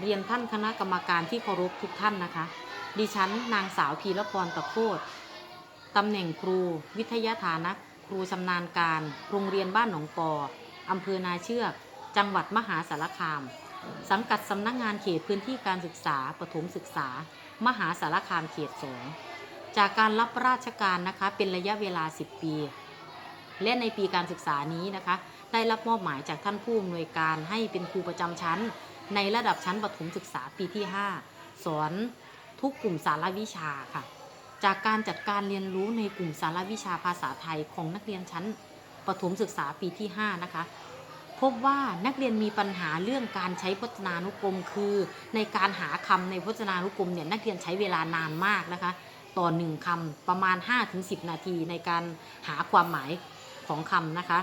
เรียนท่านคณะกรรมการที่เคารพทุกท่านนะคะ ดิฉันนางสาวพีรพรตะโคตรตำแหน่งครู วิทยาฐานะครูชำนาญการ โรงเรียนบ้านหนองปออำเภอนาเชือก จังหวัดมหาสารคาม สังกัดสำนักงานเขตพื้นที่การศึกษาปฐมศึกษา มหาสารคามเขตสองจากการรับราชการนะคะเป็นระยะเวลา 10 ปี และในปีการศึกษานี้นะคะ ได้รับมอบหมายจากท่านผู้อำนวยการให้เป็นครูประจำชั้น ในระดับชั้นประถมศึกษาปีที่ 5 สอนทุกกลุ่มสารวิชาค่ะ จากการจัดการเรียนรู้ในกลุ่มสารวิชาภาษาไทยของนักเรียนชั้นประถมศึกษาปีที่ 5 นะคะ พบว่านักเรียนมีปัญหาเรื่องการใช้พจนานุกรม คือ ในการหาคำในพจนานุกรมเนี่ยนักเรียนใช้เวลานานมากนะคะ ต่อหนึ่งคำประมาณ 5-10 นาทีในการหาความหมายของคำนะคะ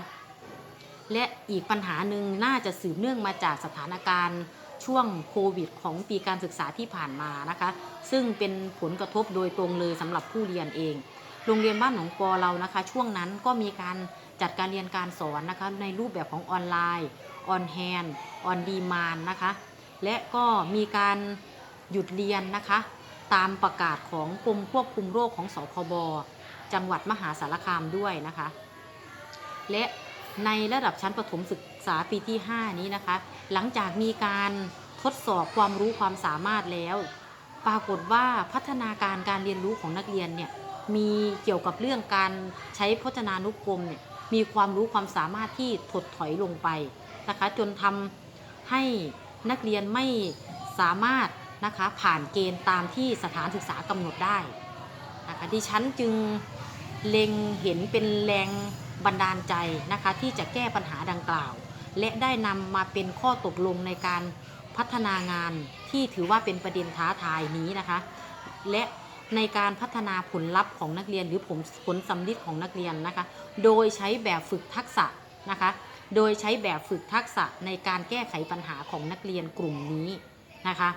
และอีกปัญหาหนึ่งน่าจะสืบเนื่องมาจากสถานการณ์ช่วงโควิด ของปีการศึกษาที่ผ่านมานะคะ ซึ่งเป็นผลกระทบโดยตรงเลยสำหรับผู้เรียนเอง โรงเรียนบ้านหนองปอเรานะคะ ช่วงนั้นก็มีการจัดการเรียนการสอนนะคะ ในรูปแบบของออนไลน์ออนแฮนออนดีมานนะคะ และก็มีการหยุดเรียนนะคะ ตามประกาศของกรมควบคุมโรคของสคบจังหวัดมหาสารคามด้วยนะคะ และ ในระดับชั้นประถมศึกษาปีที่ 5 นี้นะคะ หลังจากมีการทดสอบความรู้ความสามารถแล้ว ปรากฏว่าพัฒนาการการเรียนรู้ของนักเรียนเนี่ยมีเกี่ยวกับเรื่องการใช้พจนานุกรมเนี่ยมีความรู้ความสามารถที่ถดถอยลงไปนะคะ จนทำให้นักเรียนไม่สามารถนะคะผ่านเกณฑ์ตามที่สถานศึกษากำหนดได้นะคะดิฉันจึงเล็งเห็นเป็นแรง บันดาลใจนะคะที่จะแก้ปัญหาดังกล่าว และได้นำมาเป็นข้อตกลงในการพัฒนางานที่ถือว่าเป็นประเด็นท้าทายนี้นะคะ และในการพัฒนาผลลัพธ์ของนักเรียนหรือผลผลสำลิดของนักเรียนนะคะ โดยใช้แบบฝึกทักษะนะคะ โดยใช้แบบฝึกทักษะในการแก้ไขปัญหาของนักเรียนกลุ่มนี้นะคะ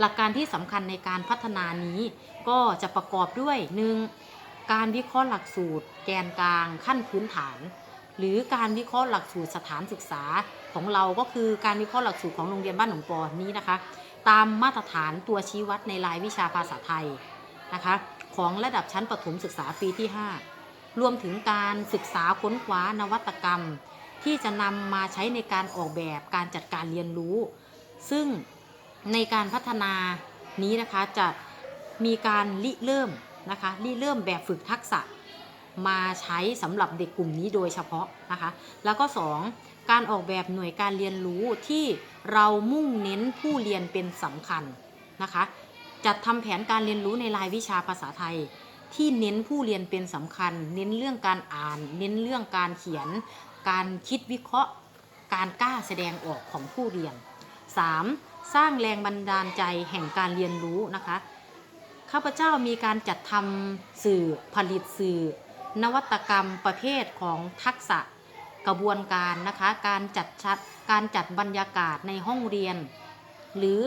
หลักการที่สำคัญในการพัฒนานี้ก็จะประกอบด้วย 1. การวิเคราะห์หลักสูตร แกนกลางขั้นพื้นฐาน หรือการวิเคราะห์หลักสูตรสถานศึกษาของเราก็คือการวิเคราะห์หลักสูตรของโรงเรียนบ้านหนองปอนี้นะคะ ตามมาตรฐานตัวชี้วัดในรายวิชาภาษาไทยนะคะของระดับชั้นประถมศึกษาปีที่ 5 รวมถึงการศึกษาค้นคว้านวัตกรรม ที่จะนำมาใช้ในการออกแบบการจัดการเรียนรู้ ซึ่งในการพัฒนานี้นะคะจะมีการริเริ่ม นะคะริเริ่มแบบฝึกทักษะมาใช้สำหรับเด็กกลุ่มนี้โดยเฉพาะนะคะ แล้วก็ 2. การออกแบบหน่วยการเรียนรู้ที่เรามุ่งเน้นผู้เรียนเป็นสำคัญนะคะ จัดทำแผนการเรียนรู้ในรายวิชาภาษาไทย ที่เน้นผู้เรียนเป็นสำคัญ เน้นเรื่องการอ่าน เน้นเรื่องการเขียน การคิดวิเคราะห์ การกล้าแสดงออกของผู้เรียน 3. สร้างแรงบันดาลใจแห่งการเรียนรู้นะคะ ข้าพเจ้ามีการจัดทำสื่อผลิตสื่อ นวัตกรรมประเภทของทักษะกระบวนการนะคะการจัดชัดการจัดบรรยากาศในห้องเรียน หรือ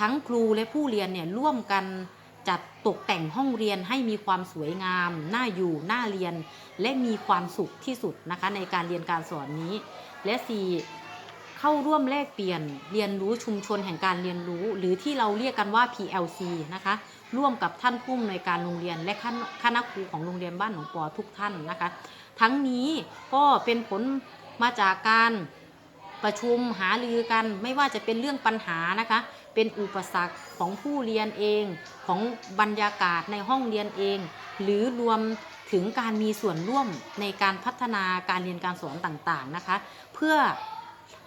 ทั้งครูและผู้เรียนเนี่ยร่วมกันจัดตกแต่งห้องเรียนให้มีความสวยงาม น่าอยู่ น่าเรียน และมีความสุขที่สุดนะคะในการเรียนการสอนนี้ และ 4. เข้าร่วมแลกเปลี่ยนเรียนรู้ชุมชนแห่งการเรียนรู้ หรือที่เราเรียกกันว่า PLC นะคะ ร่วมกับท่านผู้อำนวยการโรงเรียน และคณะคณะครูของโรงเรียนบ้านหนองปอทุกท่านนะคะ ทั้งนี้ก็เป็นผลมาจากการประชุมหารือกันไม่ว่าจะเป็นเรื่องปัญหานะคะ เป็นอุปสรรคของผู้เรียนเองของบรรยากาศในห้องเรียนเอง หรือรวมถึงการมีส่วนร่วมในการพัฒนาการเรียนการสอนต่างๆนะคะ เพื่อ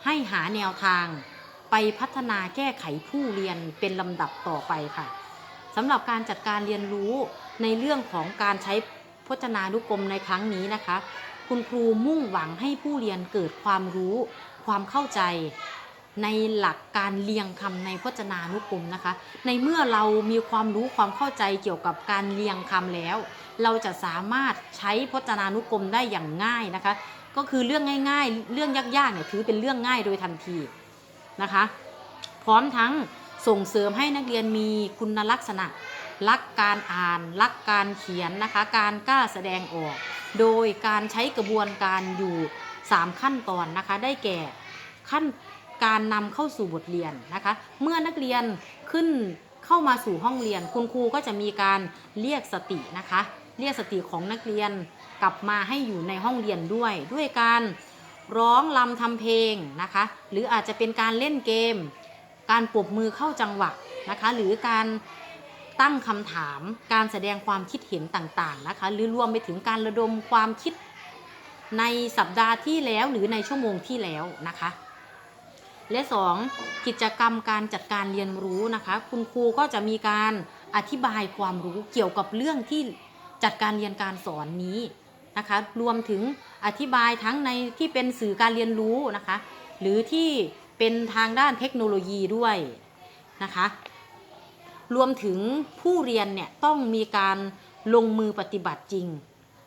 ให้หาแนวทางไปพัฒนาแก้ไขผู้เรียนเป็นลำดับต่อไปค่ะ สำหรับการจัดการเรียนรู้ในเรื่องของการใช้พจนานุกรมในครั้งนี้นะคะ คุณครูมุ่งหวังให้ผู้เรียนเกิดความรู้ ความเข้าใจ ในหลักการเรียงคำในพจนานุกรมนะคะ ในเมื่อเรามีความรู้ความเข้าใจเกี่ยวกับการเรียงคำแล้ว เราจะสามารถใช้พจนานุกรมได้อย่างง่ายนะคะ ก็คือเรื่องง่าย ๆ เรื่องยากๆเนี่ยถือเป็นเรื่องง่ายโดยทันทีนะคะ พร้อมทั้ง ส่งเสริมให้นักเรียนมีคุณลักษณะ รักการอ่านรักการเขียนนะคะ การกล้าแสดงออก โดยการใช้กระบวนการอยู่ 3 ขั้นตอนนะคะ ได้แก่ขั้นการนำเข้าสู่บทเรียนนะคะ เมื่อนักเรียนขึ้นเข้ามาสู่ห้องเรียน คุณครูก็จะมีการเรียกสตินะคะ เรียกสติของนักเรียนกลับมาให้อยู่ในห้องเรียนด้วย ด้วยการร้องลำทำเพลงนะคะ หรืออาจจะเป็นการเล่นเกม การปรบมือเข้าจังหวะนะคะ หรือการตั้งคำถาม การแสดงความคิดเห็นต่างๆนะคะ หรือรวมไปถึงการระดมความคิดในสัปดาห์ที่แล้วหรือในชั่วโมงที่แล้วนะคะ และ 2. กิจกรรมการจัดการเรียนรู้นะคะ คุณครูก็จะมีการอธิบายความรู้เกี่ยวกับเรื่องที่จัดการเรียนการสอนนี้นะคะ รวมถึงอธิบายทั้งในที่เป็นสื่อการเรียนรู้นะคะ หรือที่ เป็นทางด้านเทคโนโลยีด้วยนะคะ รวมถึงผู้เรียนเนี่ยต้องมีการลงมือปฏิบัติจริง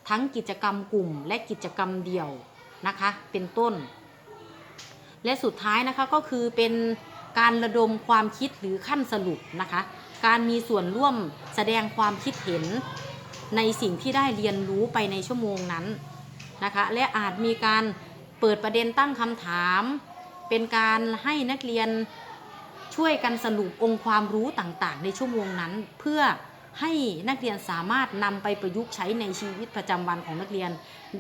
ทั้งกิจกรรมกลุ่มและกิจกรรมเดี่ยวนะคะ เป็นต้น และสุดท้ายนะคะก็คือเป็นการระดมความคิดหรือขั้นสรุปนะคะ การมีส่วนร่วมแสดงความคิดเห็นในสิ่งที่ได้เรียนรู้ไปในชั่วโมงนั้นนะคะ และอาจมีการเปิดประเด็นตั้งคำถาม เป็นการให้นักเรียนช่วยกันสรุปองค์ความรู้ต่างๆ ในชั่วโมงนั้น เพื่อให้นักเรียนสามารถนำไปประยุกต์ใช้ในชีวิตประจำวันของนักเรียน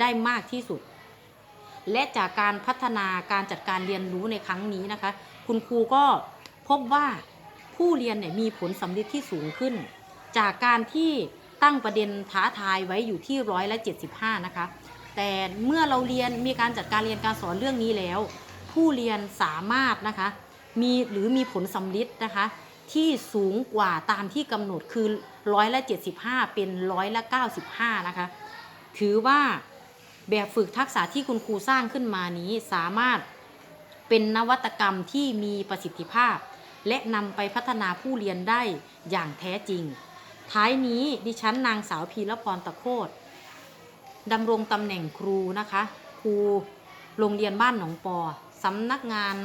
ได้มากที่สุด และจากการพัฒนาการจัดการเรียนรู้ในครั้งนี้นะคะ คุณครูก็พบว่าผู้เรียนเนี่ยมีผลสำลิดที่สูงขึ้น จากการที่ตั้งประเด็นท้าทายไว้อยู่ที่ร้อยละ75 นะคะ แต่เมื่อเราเรียนมีการจัดการเรียนการสอนเรื่องนี้แล้ว ผู้เรียนสามารถนะคะมีหรือมีผลสำลิดนะคะที่สูงกว่าตามที่กำหนดคือร้อยละ 75 เป็นร้อยละ 95 นะคะ ถือว่าแบบฝึกทักษะที่คุณครูสร้างขึ้นมานี้สามารถเป็นนวัตกรรมที่มีประสิทธิภาพ และนำไปพัฒนาผู้เรียนได้อย่างแท้จริง ท้ายนี้ดิฉันนางสาวพีรพรตะโคตดำรงตำแหน่งครูนะคะ ครูโรงเรียนบ้านหนองปอ สำนักงาน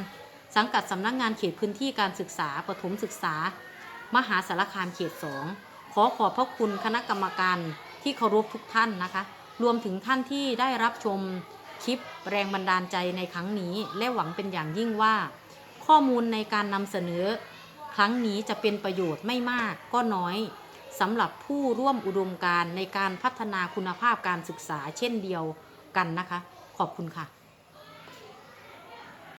สังกัดสำนักงานเขตพื้นที่การศึกษาประถมศึกษา มหาสารคามเขตสองขอขอบพระคุณคณะกรรมการที่เคารพทุกท่านนะคะ รวมถึงท่านที่ได้รับชมคลิปแรงบันดาลใจในครั้งนี้ และหวังเป็นอย่างยิ่งว่า ข้อมูลในการนำเสนอ ครั้งนี้จะเป็นประโยชน์ไม่มากก็น้อยสำหรับผู้ร่วมอุดมการในการพัฒนาคุณภาพการศึกษาเช่นเดียวกันนะคะ ขอบคุณค่ะ